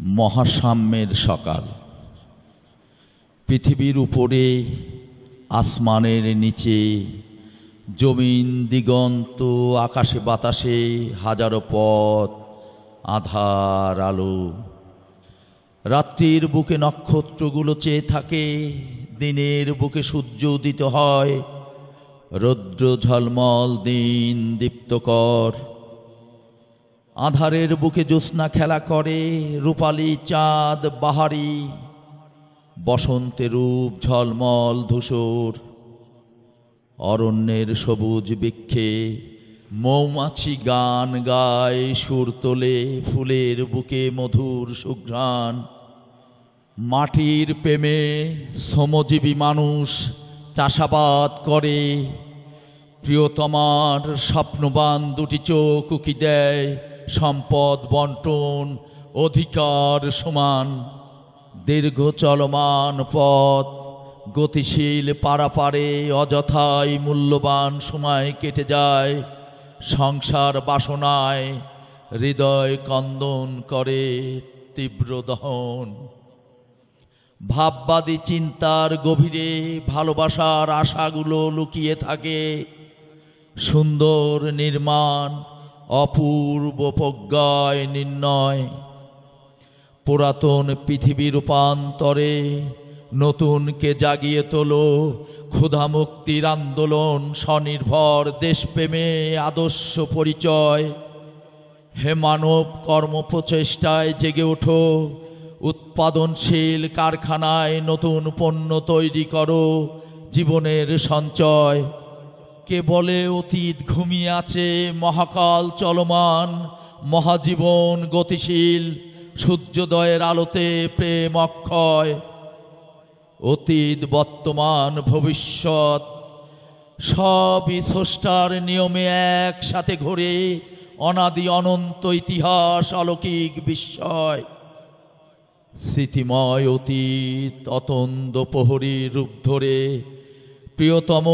মহাসাম্যের সকাল। পৃথিবীর উপরে, আসমানের নিচে, জমিন দিগন্ত, আকাশে বাতাসে হাজারো পথ, আধার আলো। রাত্রির বুকে নক্ষত্রগুলো চেয়ে থাকে, দিনের বুকে সূর্য উদিত হয়। রৌদ্র ঝলমল দিন দীপ্তকর। আধারের বুকে জ্যোৎস্না খেলা করে, রূপালি চাঁদ, বাহারি, বসন্তে রূপ, ঝলমল, ধূসর, অরণ্যের সবুজ বৃক্ষে মৌমাছি গান গায়, সুর তোলে ফুলের বুকে মধুর সুঘ্রাণ, মাটির প্রেমে শ্রমজীবী মানুষ চাষাবাদ করে, প্রিয়তমার স্বপ্নবান দুটি চোখ উকি দেয় সম্পদ, বন্টন, অধিকার সমান, দীর্ঘ চলমান পথ, গতিশীল পারাপারে অযথাই মূল্যবান সময় কেটে যায়, সংসার বাসনায় হৃদয় কন্দন করে তীব্র দহন। ভাববাদী চিন্তার গভীরে ভালোবাসার আশাগুলো লুকিয়ে থাকে, সুন্দর নির্মাণ অপূর্ব প্রজ্ঞায় নির্ণয়। পুরাতন পৃথিবীর রূপান্তরে নতুনকে জাগিয়ে তোলো। ক্ষুধা মুক্তির আন্দোলন, স্বনির্ভর দেশপ্রেমে আদর্শ পরিচয়। হে মানব কর্ম প্রচেষ্টায় জেগে ওঠো। উৎপাদনশীল কারখানায় নতুন পণ্য তৈরি করো। জীবনের সঞ্চয় কে বলে অতীত ঘুমিয়ে আছে, মহাকাল চলমান, মহাজীবন গতিশীল, সূর্যোদয়ের আলোতে প্রেম অক্ষয়। অতীত বর্তমান, ভবিষ্যৎ, সবই স্রষ্টার নিয়মে একসাথে ঘোরে, অনাদি অনন্ত ইতিহাস, অলৌকিক বিস্ময়। স্মৃতিময় অতীত, অতন্দ প্রহরী রূপ ধরে প্রিয়তম,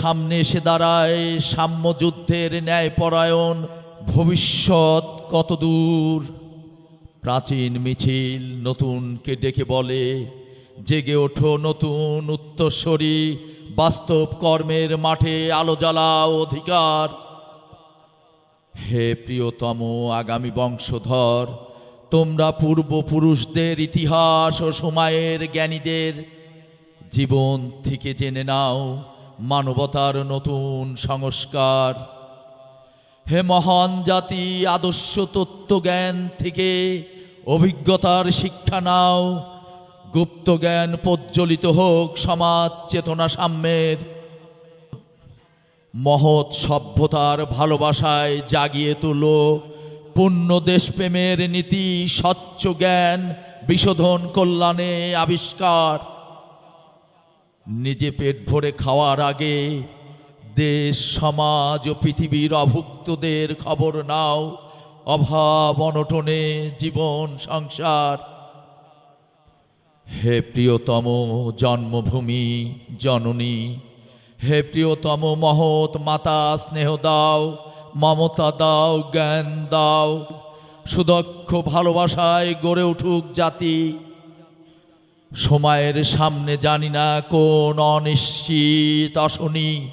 সামনে এসে দাঁড়ায় সাম্য যুদ্ধের ন্যায়পরায়ণ, ভবিষ্যৎ কত দূর প্রাচীন মিছিল নতুনকে ডেকে বলে, জেগে ওঠো নতুন উত্তরস্বরী বাস্তব কর্মের মাঠে আলো জ্বালা অধিকার। হে প্রিয়তম আগামী বংশধর, তোমরা পূর্বপুরুষদের ইতিহাস ও সময়ের জ্ঞানীদের জীবন থেকে জেনে নাও মানবতার নতুন সংস্কার। হে মহান জাতি, আদর্শ তত্ত্বজ্ঞান থেকে অভিজ্ঞতার শিক্ষা নাও। গুপ্ত জ্ঞান প্রজ্বলিত হোক সমাজ চেতনা সাম্যের। মহৎ সভ্যতার ভালোবাসায় জাগিয়ে তুলো। পূর্ণ দেশপ্রেমের নীতি, স্বচ্ছ জ্ঞান, বিশোধন, কল্যাণে আবিষ্কার। নিজে পেট ভরে খাওয়ার আগে দেশ, সমাজ ও পৃথিবীর অভুক্তদের খবর নাও। অভাব, অনটনে, জীবন, সংসার। হে প্রিয়তম জন্মভূমি, জননী, হে প্রিয়তম মহৎ মাতা, স্নেহ দাও, মমতা দাও, জ্ঞান দাও। সুদক্ষ, ভালোবাসায় গড়ে উঠুক জাতি। সময়ের সামনে জানি না কোন অনিশ্চিত অশনি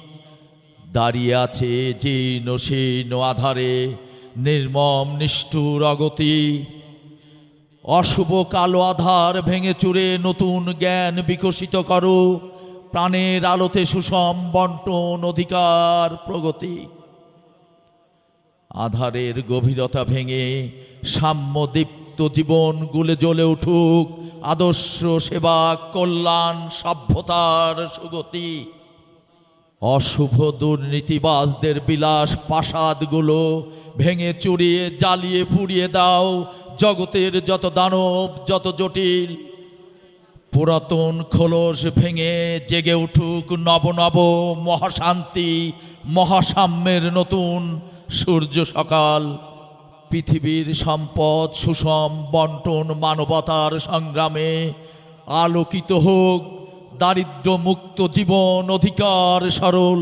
দাঁড়িয়ে আছে জীর্ণ শীর্ণ আধারে, নির্মম নিষ্ঠুর অগতি। অশুভ কালো আধার ভেঙে চুরে নতুন জ্ঞান বিকশিত করো, প্রাণের আলোতে সুষম বন্টন অধিকার প্রগতি। আধারের গভীরতা ভেঙে সাম্যদীপ্ত জীবন গুলে জ্বলে উঠুক। আদর্শ সেবা, কল্যাণ, সভ্যতার সুগতি। অশুভ দুর্নীতিবাজদের বিলাস প্রাসাদগুলো ভেঙে চুরিয়ে, জ্বালিয়ে, পুড়িয়ে দাও। জগতের যত দানব, যত জটিল, পুরাতন খোলস ভেঙে জেগে উঠুক নব নব মহাশান্তি, মহাসাম্যের নতুন সূর্য সকাল। পৃথিবীর সম্পদ সুষম বন্টন মানবতার সংগ্রামে আলোকিত হোক দারিদ্র মুক্ত জীবন অধিকার সরল।